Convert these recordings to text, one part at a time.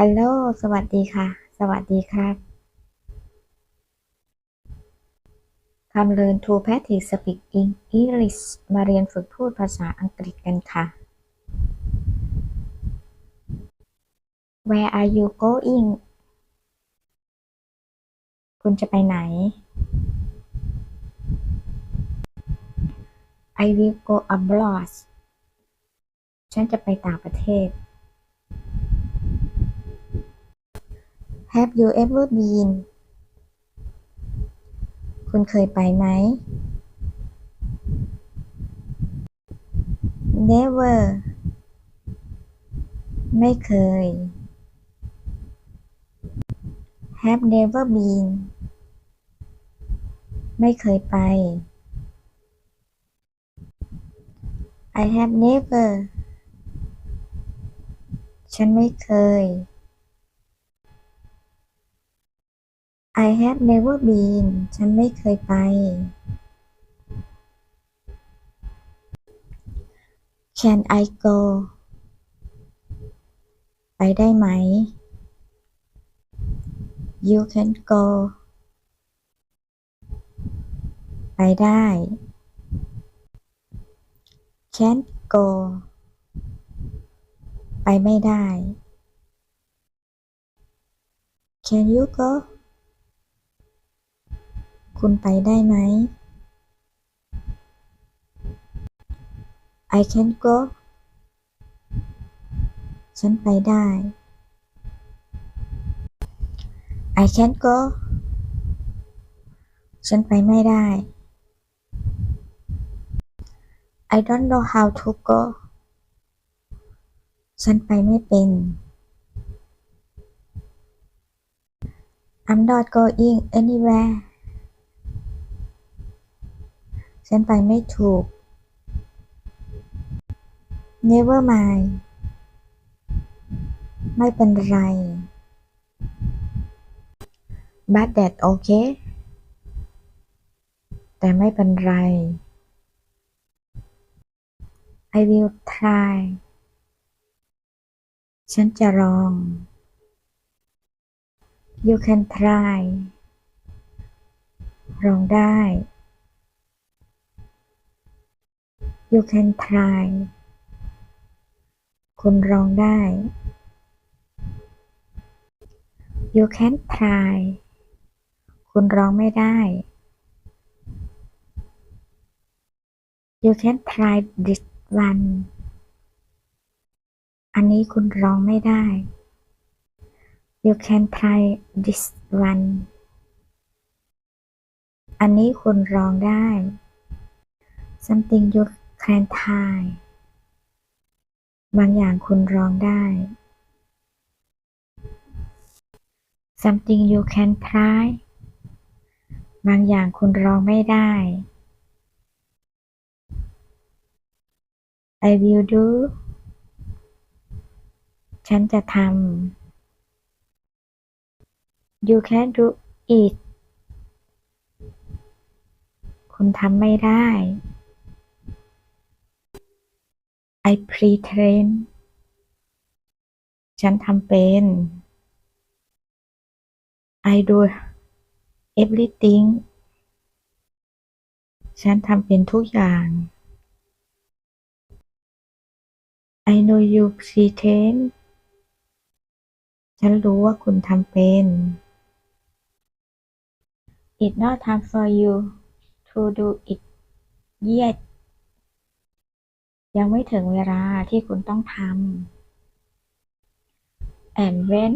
ฮัลโหล สวัสดีค่ะ สวัสดีครับ คำเรียน To Practice Speak English มาเรียนฝึกพูดภาษาอังกฤษกันค่ะ Where are you going คุณจะไปไหน I will go abroad ฉันจะไปต่างประเทศ Have you ever been คุณเคยไปไหม Never ไม่เคย Have never been ไม่เคยไป I have never ฉันไม่เคย I have never been ฉันไม่เคยไป Can I go ไปได้ไหม You can go ไปได้ Can't go ไปไม่ได้ Can you go คุณไปได้ไหม I can go ฉันไปได้ I can't go ฉันไปไม่ได้ I don't know how to go ฉันไปไม่เป็น I'm not going anywhere ฉันไปไม่ถูก Never mind ไม่เป็นไร But that okay แต่ไม่เป็นไร I will try ฉันจะลอง You can try ลองได้ You can try คุณลองได้ You can try คุณร้องไม่ได้ You can try this one อันนี้คุณร้องไม่ได้ You can try this one อันนี้คุณร้องได้ something you can try บางอย่างคุณร้องได้ something you can try บางอย่างคุณร้องไม่ได้ I will do ฉันจะทำ You can do it คุณทำไม่ได้ I pretend ฉันทำเป็น I do everything ฉันทำเป็นทุกอย่าง I know you pretend ฉันรู้ว่าคุณทำเป็น It's not time for you to do it yet ยังไม่ถึงเวลาที่คุณต้องทำ and when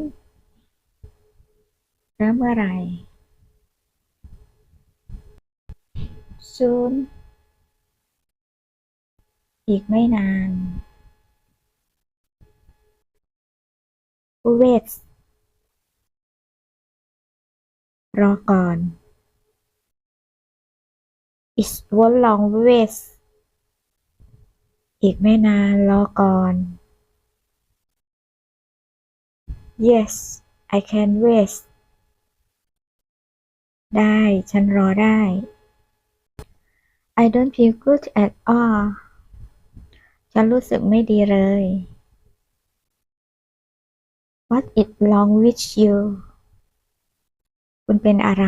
แล้วเมื่อไหร่ soon อีกไม่นาน wait รอก่อน It won't long wait อีกไม่นานรอก่อน Yes I can wait ได้ ฉันรอได้ I don't feel good at all ฉันรู้สึกไม่ดีเลย What is wrong with you คุณเป็นอะไร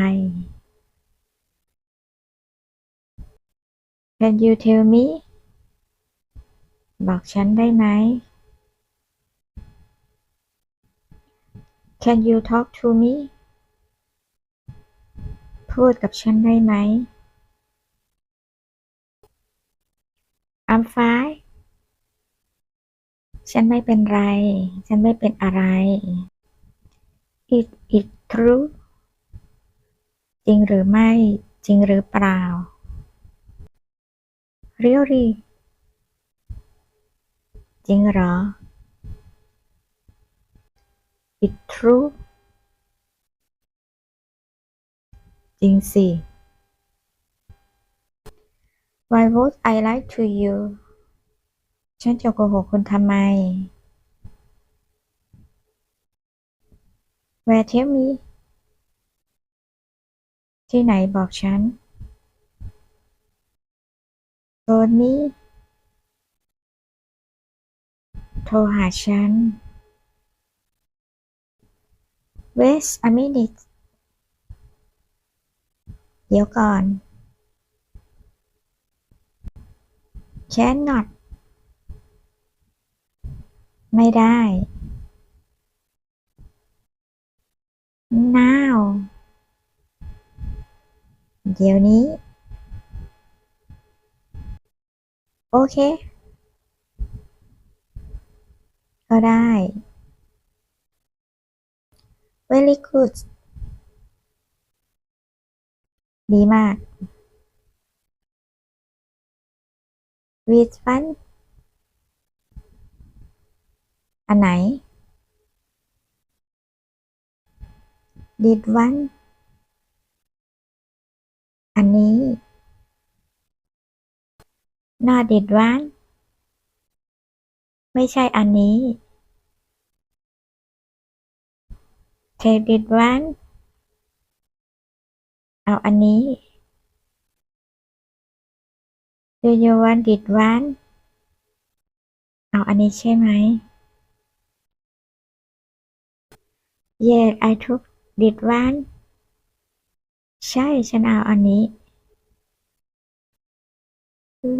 Can you tell me บอกฉันได้ไหม Can you talk to me พูดกับฉันได้ไหม I'm fine ฉันไม่เป็นไร ฉันไม่เป็นอะไร It is true จริงหรือไม่ จริงหรือเปล่า Really จริงเหรอ It true จริงสิ Why would I lie to you ฉันจะโกหกคุณทำไม Where tell me ที่ไหนบอกฉัน Told me โทรหาฉัน Wait a minute เดี๋ยวก่อน Cannot ไม่ได้ Now เดี๋ยวนี้ โอเค ก็ได้ Very good ดีมาก Which one อันไหน Did one อันนี้ Not did one ไม่ใช่อันนี้ Take did one เอาอันนี้ Do you want did one เอาอันนี้ใช่ไหม Yes I took did one ใช่ฉันเอาอันนี้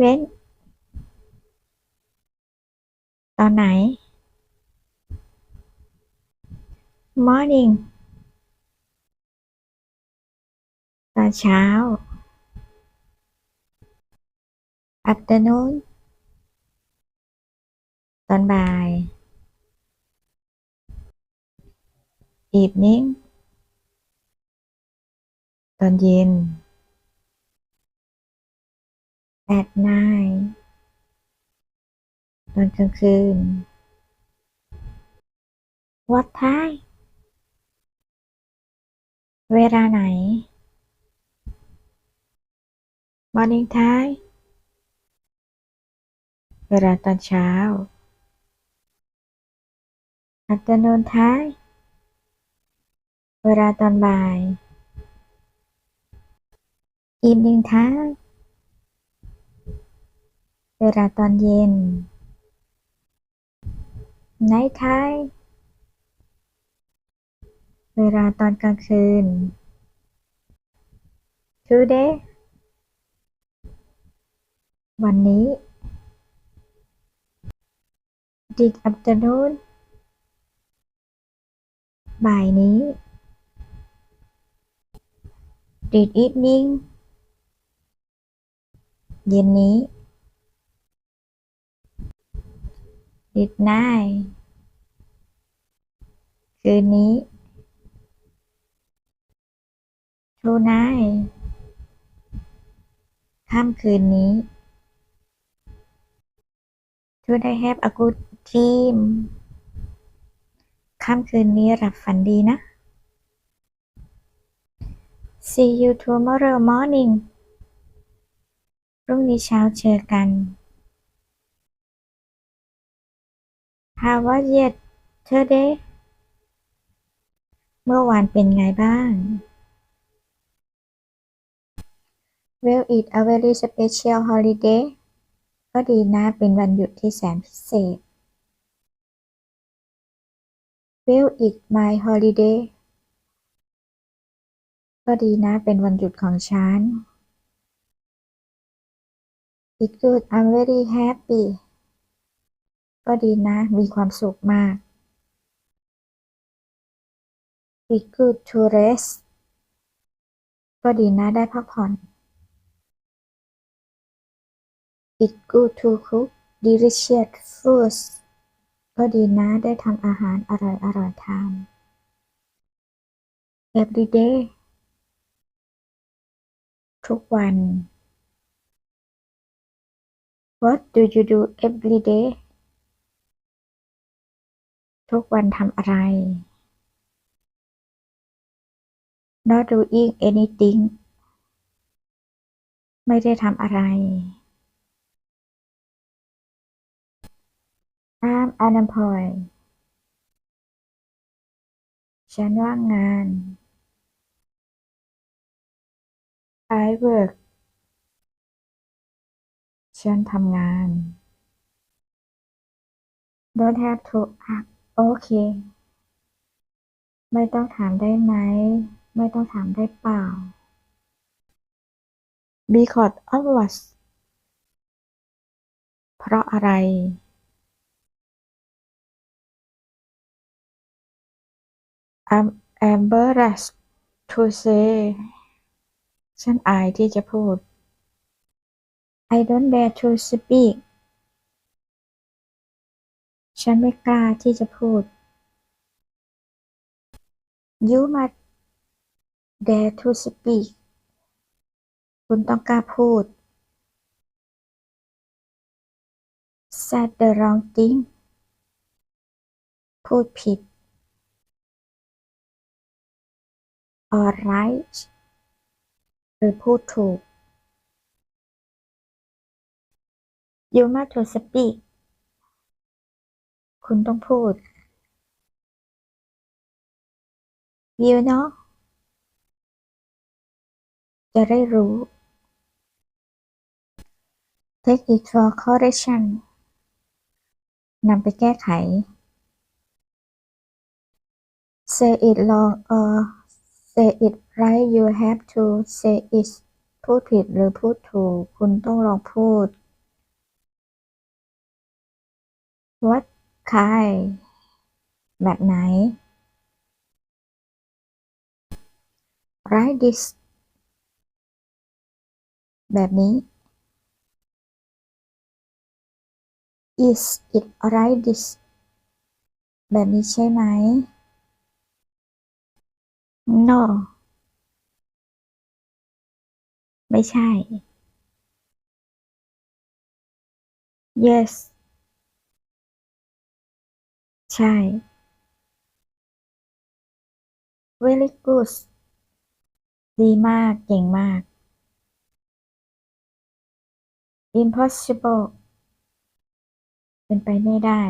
When ต อนไหน Morning ตอนเช้า Afternoon ตอนบ่าย Evening ตอนเย็น At night ตอนกลางคืน What time เวลาไหน Morning time เวลาตอนเช้า Afternoon time เวลาตอนบ่าย Evening time เวลาตอนเย็น ไนท์ไทเวลาตอนกลางคืน today วันนี้ this afternoon บ่ายนี้ this evening เย็นนี้ This night คืนนี้ Tonight ค่ำคืนนี้ Should I have a good dream ค่ำคืนนี้หลับฝันดีนะ See you tomorrow morning พรุ่งนี้เช้าเจอกัน How was yesterday เมื่อวานเป็นไงบ้าง Well it's a very special holiday ก็ดีนะเป็นวันหยุดที่แสนพิเศษ Will it my holiday ก็ดีนะเป็นวันหยุดของฉัน It's good I'm very happy ก็ดีนะ มีความสุขมาก It's good to rest ก็ดีนะ ได้พักผ่อน It's good to cook delicious foods ก็ดีนะ ได้ทำอาหารอร่อยๆทาน Every day ทุกวัน What do you do every day ทุกวันทำอะไร Not doing anything ไม่ได้ทำอะไร I'm unemployed ฉันว่างงาน I work ฉันทำงาน Don't have to ask โอเค ไม่ต้องถามได้ไหม ไม่ต้องถามได้เปล่า Because of what เพราะอะไร I'm embarrassed to say ฉันอายที่จะพูด I don't dare to speak ฉันไม่กล้าที่จะพูด You must dare to speak คุณต้องกล้าพูด Said the wrong thing พูดผิด Alright หรือพูดถูก You must to speak คุณต้องพูด You know จะได้รู้ Take it for correction นำไปแก้ไข Say it wrong or say it right you have to say it พูดผิดหรือพูดถูก คุณต้องลองพูด What kind แบบไหน Write this แบบนี้ Is it right this แบบนี้ใช่ไหม No ไม่ใช่ Yes ใช่ Very good ดีมาก เก่งมาก Impossible เป็นไปไม่ได้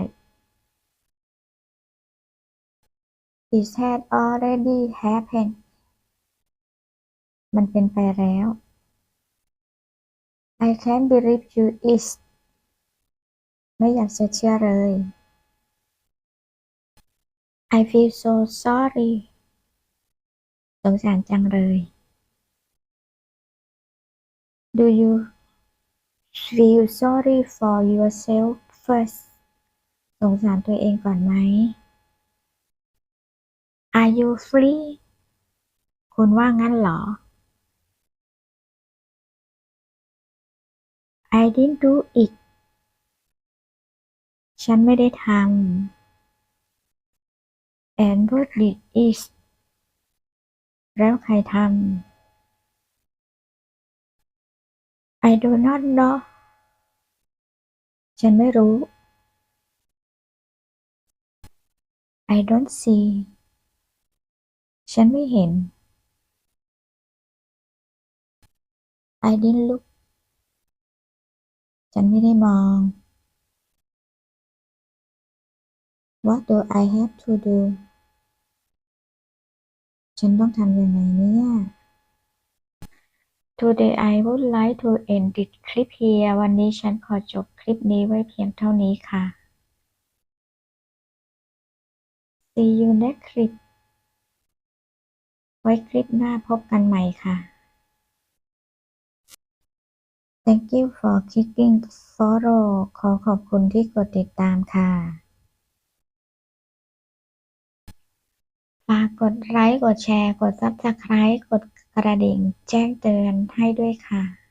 It had already happened มันเป็นไปแล้ว I can't believe you is ไม่อยากจะเชื่อเลย I feel so sorry สงสารจังเลย Do you feel sorry for yourself first สงสารตัวเองก่อนไหม Are you free คุณว่างั้นเหรอ I didn't do it ฉันไม่ได้ทำ and what did it แล้วใครทำ I do not know ฉันไม่รู้ I don't see ฉันไม่เห็น I didn't look ฉันไม่ได้มอง What do I have to do ฉันต้องทำยังไงเนี่ย Today I would like to end this clip here วันนี้ฉันขอจบคลิปนี้ไว้เพียงเท่านี้ค่ะ See you next clip ไว้คลิปหน้าพบกันใหม่ค่ะ Thank you for clicking follow ขอขอบคุณที่กดติดตามค่ะากกดไลค์ กดแชร์ กด Subscribe กดกระดิ่ง แจ้งเตือนให้ด้วยค่ะ